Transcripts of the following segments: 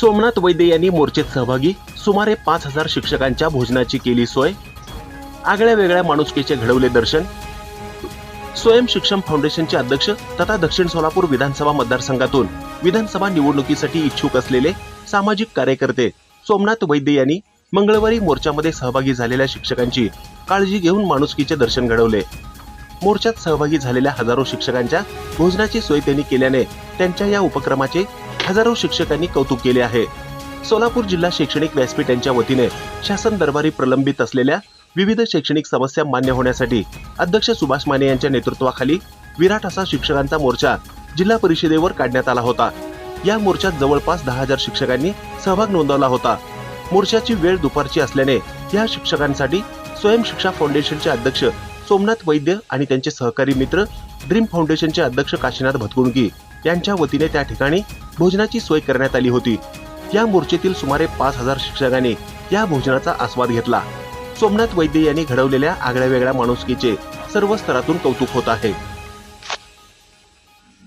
सोमनाथ वैद्य यांनी मोर्चेत सहभागी सुमारे पाच हजार शिक्षकांच्या भोजनाची केली सोय आगळ्या वेगळ्या माणुसकीचे घडवले दर्शन स्वयं शिक्षण फाउंडेशनचे अध्यक्ष तथा दक्षिण सोलापूर विधानसभा मतदारसंघातून विधानसभा निवडणुकीसाठी इच्छुक असलेले सामाजिक कार्यकर्ते सोमनाथ वैद्य यांनी मंगळवारी मोर्चामध्ये सहभागी झालेल्या शिक्षकांची काळजी घेऊन माणुसकीचे दर्शन घडवले. मोर्चात सहभागी झालेल्या हजारो शिक्षकांच्या भोजनाची सोय त्यांनी केल्याने त्यांच्या या उपक्रमाचे हजारो शिक्षकांनी कौतुक केले आहे. सोलापूर जिल्हा शैक्षणिक व्यासपीठ यांच्या वतीने शासन दरबारी प्रलंबित असलेल्या विविध शैक्षणिक समस्या मान्य होण्यासाठी अध्यक्ष सुभाष माने यांच्या नेतृत्वाखाली विराट असा शिक्षकांचा मोर्चा जिल्हा परिषदेवर काढण्यात आला होता. या मोर्चात जवळपास दहा हजार शिक्षकांनी सहभाग नोंदवला होता. मोर्चाची वेळ दुपारची असल्याने या शिक्षकांसाठी स्वयं शिक्षा फाउंडेशनचे अध्यक्ष सोमनाथ वैद्य आणि त्यांचे सहकारी मित्र ड्रीम फाउंडेशनचे अध्यक्ष काशीनाथ भतकुंडकी यांच्या वतीने त्या ठिकाणी भोजनाची सोय करण्यात आली होती. या मोर्चेतील सुमारे पाच हजार शिक्षकांनी या भोजनाचा आस्वाद घेतला. सोमनाथ वैद्य यांनी घडवलेल्या आगळ्या वेगळ्या माणुसकीचे सर्व स्तरातून कौतुक होत आहे.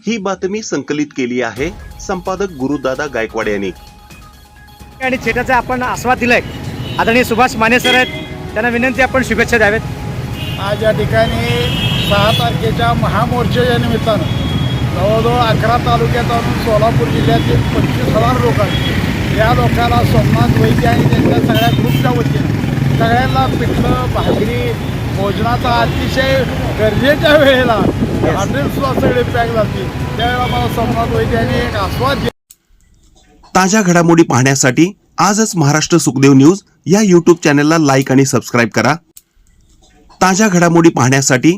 ही बातमी संकलित केली आहे संपादक गुरुदादा गायकवाड यांनी. आणि थिएटरचा आपण आस्वाद दिलाय. आदरणीय सुभाष माने सर आहेत. त्यांना विनंती आपण शुभेच्छा द्यावेत. आज या ठिकाणी सहा तारखेच्या महामोर्चाच्या निमित्तानं जवळजवळ अकरा तालुक्यात आणून सोलापूर जिल्ह्यातील पंचवीस हजार लोक आहेत या लोकांना सोमनाथ वैद्य आणि त्यांच्या सगळ्या ग्रुपच्या वतीनं सगळ्यांना पिठलं भाकरी भोजनाचा अतिशय गरजेच्या वेळेला हॉटेल्सला सगळे पॅक जातील त्यावेळेला मला सोमनाथ वैद्य यांनी एक आस्वाद. ताज्या घडामोडी पाहण्यासाठी आजच महाराष्ट्र सुखदेव न्यूज या यूट्यूब चॅनलला लाईक आणि सबस्क्राईब करा. ताज्या घडामोडी पाहण्यासाठी